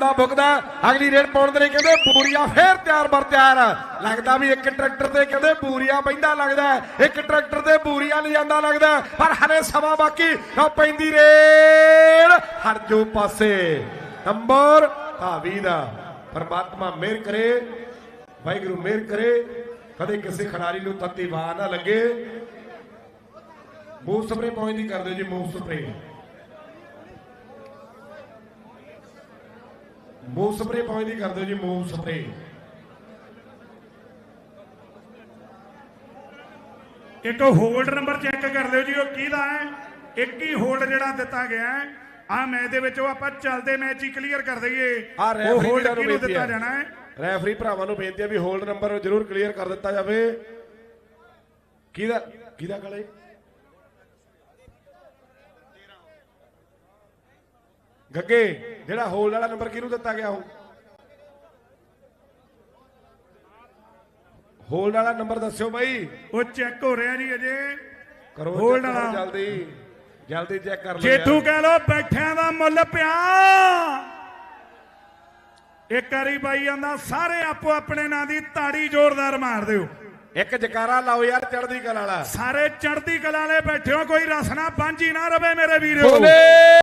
ਦਾ ਬੁਕਦਾ। ਅਗਲੀ ਰੇਡ ਪਾਉਣ ਦੇ ਲਈ ਕਹਿੰਦੇ ਬੂਰੀਆ ਫੇਰ ਤਿਆਰ ਬਰ ਤਿਆਰ। ਲੱਗਦਾ ਵੀ ਇੱਕ ਟਰੈਕਟਰ ਤੇ ਕਹਿੰਦੇ ਬੂਰੀਆ ਪੈਂਦਾ ਲੱਗਦਾ ਇੱਕ ਟਰੈਕਟਰ ਤੇ ਬੂਰੀਆ ਲਿਜਾਂਦਾ ਲੱਗਦਾ ਪਰ ਹਰੇ ਸਮਾਂ ਬਾਕੀ ਆ ਪੈਂਦੀ ਰੇਡ ਹਟ ਪਾਸੇ। ਨੰਬਰ ਭਾਵੀ ਦਾ। ਪਰਮਾਤਮਾ ਮਿਹਰ ਕਰੇ, ਵਾਹਿਗੁਰੂ ਮਿਹਰ ਕਰੇ। ਕਦੇ ਕਿਸੇ ਖਿਡਾਰੀ ਨੂੰ ਤੱਤੀ ਵਾਹ ਨਾ ਲੱਗੇ। ਮੂਵ ਸਪਰੇ ਪਹੁੰਚਦੀ ਕਰ ਦਿਓ ਜੀ ਮੂਵ ਸਪਰੇ ਮੂਵ ਸਪਰੇ ਪਹੁੰਚਦੀ ਕਰ ਦਿਓ ਜੀ ਮੂਵ ਸਪਰੇ ਇੱਕ ਹੋਲਡ ਨੰਬਰ ਚੈੱਕ ਕਰ ਲਿਓ ਜੀ ਉਹ ਕਿਹਦਾ ਹੈ? ਇੱਕ ਹੀ ਹੋਲਡ ਜਿਹੜਾ ਦਿੱਤਾ ਗਿਆ ਹੈ। ਆ ਮੈਚ ਦੇ ਵਿੱਚ ਉਹ ਆਪਾਂ ਚੱਲਦੇ ਮੈਚ ਹੀ ਕਲੀਅਰ ਕਰ ਦਈਏ। ਆ ਉਹ ਰੈਫਰੀ ਹੋਲਡ ਕਿਹਨੂੰ ਦਿੱਤਾ ਜਾਣਾ ਹੈ? ਰੈਫਰੀ ਭਰਾਵਾਂ ਨੂੰ ਬੇਨਤੀ ਹੈ ਵੀ ਹੋਲਡ ਨੰਬਰ ਜ਼ਰੂਰ ਕਲੀਅਰ ਕਰ ਦਿੱਤਾ ਜਾਵੇ। ਕਿਹਦਾ ਕਿਹਦਾ ਗਲੇ? ਗੱਗੇ। ਜਿਹੜਾ ਹੋਲਡ ਵਾਲਾ ਨੰਬਰ ਕਿਹਨੂੰ ਦਿੱਤਾ ਗਿਆ ਉਹ? ਹੋਲਡ ਵਾਲਾ ਨੰਬਰ ਦੱਸਿਓ ਬਾਈ। ਉਹ ਚੈੱਕ ਹੋ ਰਿਹਾ ਜੀ ਅਜੇ। ਕਰੋ ਕਰੋ ਵਾਲਾ। ਜਲਦੀ। ਜਲਦੀ ਚੈੱਕ ਕਰ ਲਓ ਜੇਤੂ। ਕਹਿ ਲੋ ਬੈਠਿਆਂ ਦਾ ਮੁੱਲ ਪਿਆ। ਇੱਕ ਵਾਰੀ ਬਾਈ ਆਂਦਾ ਸਾਰੇ ਆਪੋ ਆਪਣੇ ਨਾਂ ਦੀ ਤਾੜੀ ਜ਼ੋਰਦਾਰ ਮਾਰ ਦਿਓ। ਇੱਕ ਜਕਾਰਾ ਲਾਓ ਯਾਰ ਚੜਦੀ ਕਲਾ ਵਾਲਾ। ਸਾਰੇ ਚੜ੍ਹਦੀ ਕਲਾ ਵਾਲੇ ਬੈਠਿਓ ਕੋਈ ਰਸਨਾ ਬਾਂਝੀ ਨਾ ਰਵੇ ਮੇਰੇ ਵੀਰੋ। ਬੋਲੇ!